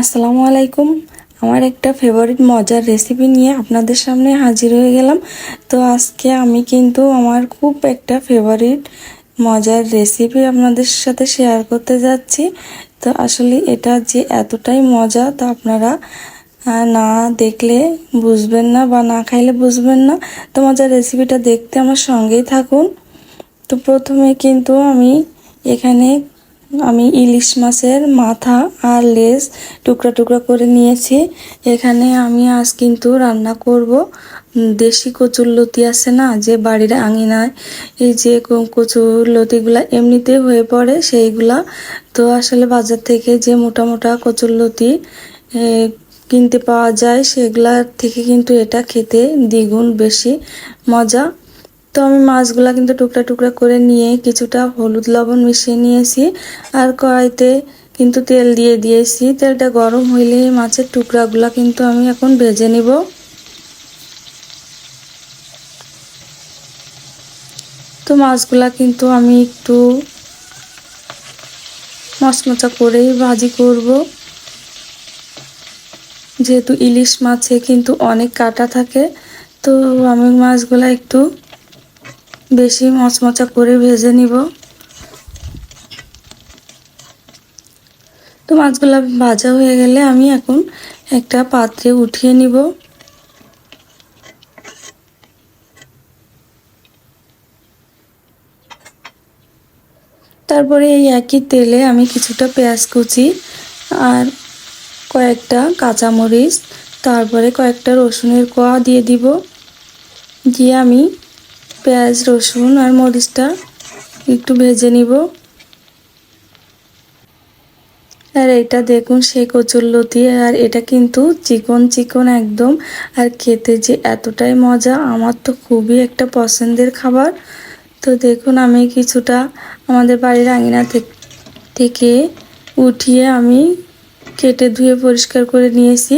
আসসালামু আলাইকুম। আমার একটা ফেভারিট মজার রেসিপি নিয়ে আপনাদের সামনে হাজির হয়ে গেলাম। তো আজকে আমি কিন্তু আমার খুব একটা ফেভারিট মজার রেসিপি আপনাদের সাথে শেয়ার করতে যাচ্ছি। তো আসলে এটা যে এতটাই মজা, তো আপনারা না দেখলে বুঝবেন না বা না খাইলে বুঝবেন না। তো মজার রেসিপিটা দেখতে আমার সঙ্গেই থাকুন। তো প্রথমে কিন্তু আমি এখানে আমি ইলিশ মাছের মাথা আর লেজ টুকরা টুকরা করে নিয়েছি। এখানে আমি আজ কিন্তু রান্না করব। দেশি কচুর লতি আছে না, যে বাড়ির আঙিনায়, এই যে কচুর লতিগুলা এমনিতে হয়ে পড়ে, সেইগুলা। তো আসলে বাজার থেকে যে মোটা মোটা কচুর লতি কিনতে পাওয়া যায়, সেগুলার থেকে কিন্তু এটা খেতে দ্বিগুণ বেশি মজা। তো আমি মাছগুলা কিন্তু টুকরা টুকরা করে নিয়ে কিছুটা হলুদ লবণ মিশিয়ে নিয়েছি আর কড়াইতে কিন্তু তেল দিয়ে দিয়েছি। তেলটা গরম হইলে মাছের টুকরাগুলা কিন্তু আমি এখন ভেজে নিব। তো মাছগুলা কিন্তু আমি একটু মচমচা করেই ভাজি করব। যেহেতু ইলিশ মাছে কিন্তু অনেক কাটা থাকে, তো আমি মাছগুলা একটু বেশি মচমচা করে ভেজে নিব। তো মাছগুলো ভাজা হয়ে গেলে আমি এখন একটা পাত্রে উঠিয়ে নিব। তারপরে এই একই তেলে আমি কিছুটা পেঁয়াজ কুচি আর কয়েকটা কাঁচামরিচ, তারপরে কয়েকটা রসুনের কোয়া দিয়ে দিব। দিয়ে আমি পেঁয়াজ, রসুন আর মরিচটা একটু ভেজে নিব। আর এটা দেখুন সে কচুরলতি আর এটা কিন্তু চিকন চিকন একদম। আর খেতে যে এতটাই মজা, আমার তো খুবই একটা পছন্দের খাবার। তো দেখুন আমি কিছুটা আমাদের বাড়ির আঙিনা থেকে উঠিয়ে আমি কেটে ধুয়ে পরিষ্কার করে নিয়েছি।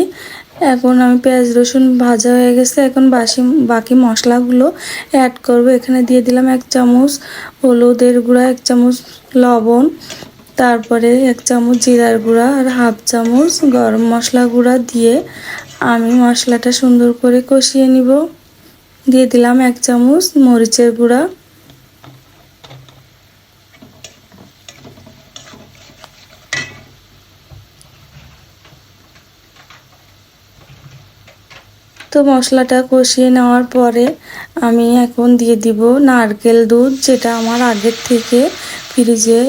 এখন আমি পেঁয়াজ রসুন ভাজা হয়ে গেছে। এখন বাসি বাকি মশলাগুলো অ্যাড করব। এখানে দিয়ে দিলাম এক চামচ হলুদের গুঁড়া, এক চামচ লবণ, তারপরে এক চামচ জিরার গুঁড়া আর হাফ চামচ গরম মশলা গুঁড়া দিয়ে আমি মশলাটা সুন্দর করে কষিয়ে নিব। দিয়ে দিলাম এক চামচ মরিচের গুঁড়া। তো মশলাটা কষিয়ে নেওয়ার পরে আমি এখন দিয়ে দিব নারকেল দুধ, যেটা আমার আগের থেকে ফ্রিজে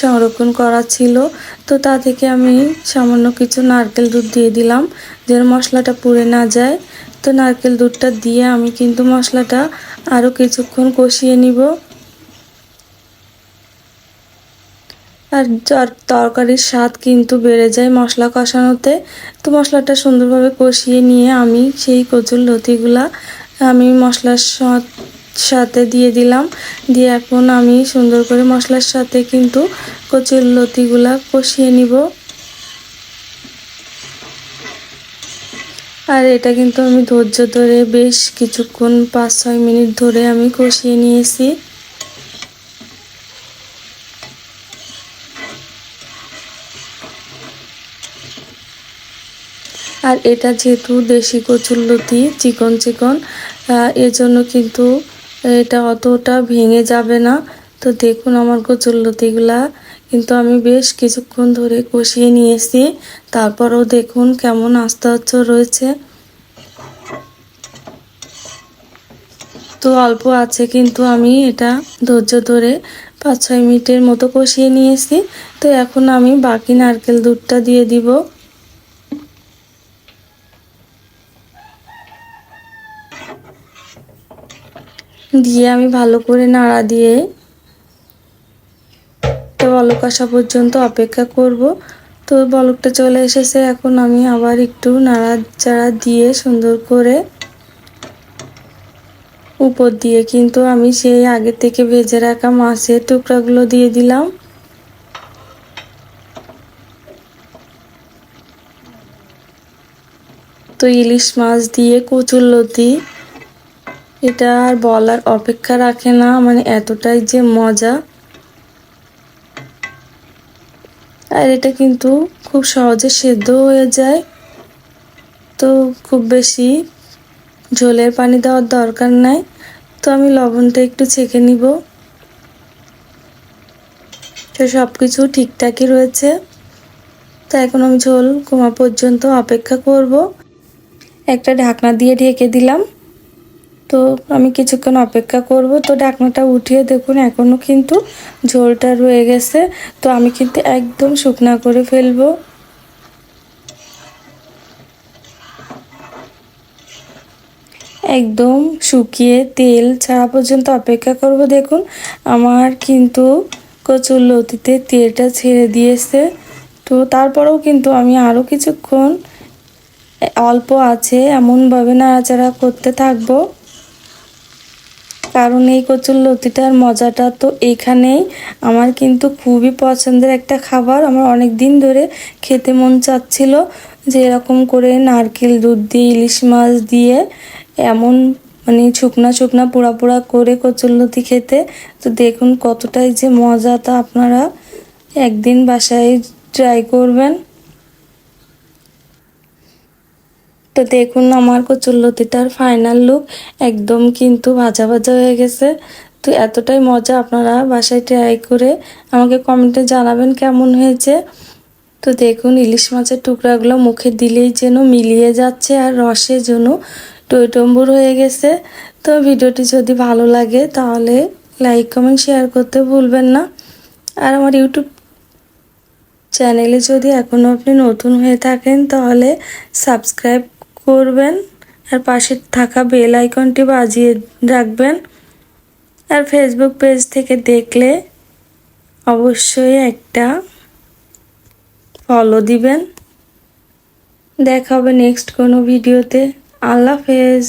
সংরক্ষণ করা ছিল। তো তা থেকে আমি সামান্য কিছু নারকেল দুধ দিয়ে দিলাম, যেন মশলাটা পুড়ে না যায়। তো নারকেল দুধটা দিয়ে আমি কিন্তু মশলাটা আরও কিছুক্ষণ কষিয়ে নিব। আর তর- তরকারির স্বাদ কিন্তু বেড়ে যায় মশলা কষানোতে, তো মশলাটা সুন্দরভাবে কষিয়ে নিয়ে আমি সেই কচুর লতিগুলা আমি মশলার সাথে দিয়ে দিলাম। দিয়ে এখন আমি সুন্দর করে মশলার সাথে কিন্তু কচুর লতিগুলা কষিয়ে নিব। আর এটা কিন্তু আমি ধৈর্য ধরে বেশ কিছুক্ষণ, পাঁচ ছয় মিনিট ধরে আমি কষিয়ে নিয়েছি। আর এটা যেহেতু দেশি কচুরলতি চিকন চিকন এজন্য কিন্তু এটা অতটা ভেঙে যাবে না। তো দেখুন আমার কচুরলতিগুলা কিন্তু আমি বেশ কিছুক্ষণ ধরে কষিয়ে নিয়েছি। তারপরও দেখুন কেমন আস্তে আস্তে রয়েছে। তো অল্প আছে কিন্তু আমি এটা ধৈর্য ধরে পাঁচ ছয় মিনিটের মতো কষিয়ে নিয়েছি। তো এখন আমি বাকি নারকেল দুধটা দিয়ে দিব। দিয়ে আমি ভালো করে নাড়া দিয়ে তো বলক আসা পর্যন্ত অপেক্ষা করব। তো বলকটা চলে এসেছে, এখন আমি আবার একটু নাড়াচাড়া দিয়ে সুন্দর করে উপর দিয়ে, কিন্তু আমি সেই আগে থেকে ভেজে রাখা মাছের টুকরাগুলো দিয়ে দিলাম। তো ইলিশ মাছ দিয়ে কচুর লতি এটা আর বলার অপেক্ষা রাখে না মানে এতটাই যে মজা। আর এটা কিন্তু খুব সহজে সেদ্ধ হয়ে যায়। তো খুব বেশি ঝোলের পানি দেওয়ার দরকার নাই। তো আমি লবণটা একটু ছেঁকে নিব। তো সব কিছু ঠিকঠাকই রয়েছে। তো এখন আমি ঝোল কমা পর্যন্ত অপেক্ষা করব। একটা ঢাকনা দিয়ে ঢেকে দিলাম। তো আমি কিছুক্ষণ অপেক্ষা করব। তো ঢাকনাটা উঠিয়ে দেখুন এখনও কিন্তু ঝোলটা রয়ে গেছে। তো আমি কিন্তু একদম শুকনা করে ফেলব। একদম শুকিয়ে তেল ছাড়া পর্যন্ত অপেক্ষা করব। দেখুন, আমার কিন্তু কচুর লতিতে তেলটা ছেড়ে দিয়েছে। তো তারপরেও কিন্তু আমি আরও কিছুক্ষণ অল্প আছে, এমনভাবে নাড়াচাড়া করতে থাকব। কারণ এই কচুর লতিটার মজাটা তো এখানেই। আমার কিন্তু খুবই পছন্দের একটা খাবার। আমার অনেক দিন ধরে খেতে মন চাচ্ছিল যে এরকম করে নারকেল দুধ দিয়ে, ইলিশ মাছ দিয়ে, এমন মানে শুকনা শুকনা পোড়া পোড়া করে কচুরলতি খেতে। তো দেখুন কতটাই যে মজা তা আপনারা একদিন বাসায় ট্রাই করবেন। তো দেখুন আমার কচুরলতিটার ফাইনাল লুক একদম কিন্তু ভাজা ভাজা হয়ে গেছে। তো এতটাই মজা আপনারা বাসায় ট্রাই করে আমাকে কমেন্টে জানাবেন কেমন হয়েছে। তো দেখুন ইলিশ মাছের টুকরাগুলো মুখে দিলেই যেন মিলিয়ে যাচ্ছে আর রসে যেন টইটম্বুর হয়ে গেছে। তো ভিডিওটি যদি ভালো লাগে তাহলে লাইক কমেন্ট শেয়ার করতে ভুলবেন না। আর আমার ইউটিউব চ্যানেলে যদি এখনও আপনি নতুন হয়ে থাকেন তাহলে সাবস্ক্রাইব করবেন, আর পাশে থাকা বেল আইকনটি বাজিয়ে রাখবেন। আর ফেসবুক পেজ থেকে দেখলে অবশ্যই একটা ফলো দিবেন। দেখা হবে নেক্সট কোনো ভিডিওতে আল্লাহ হাফেজ।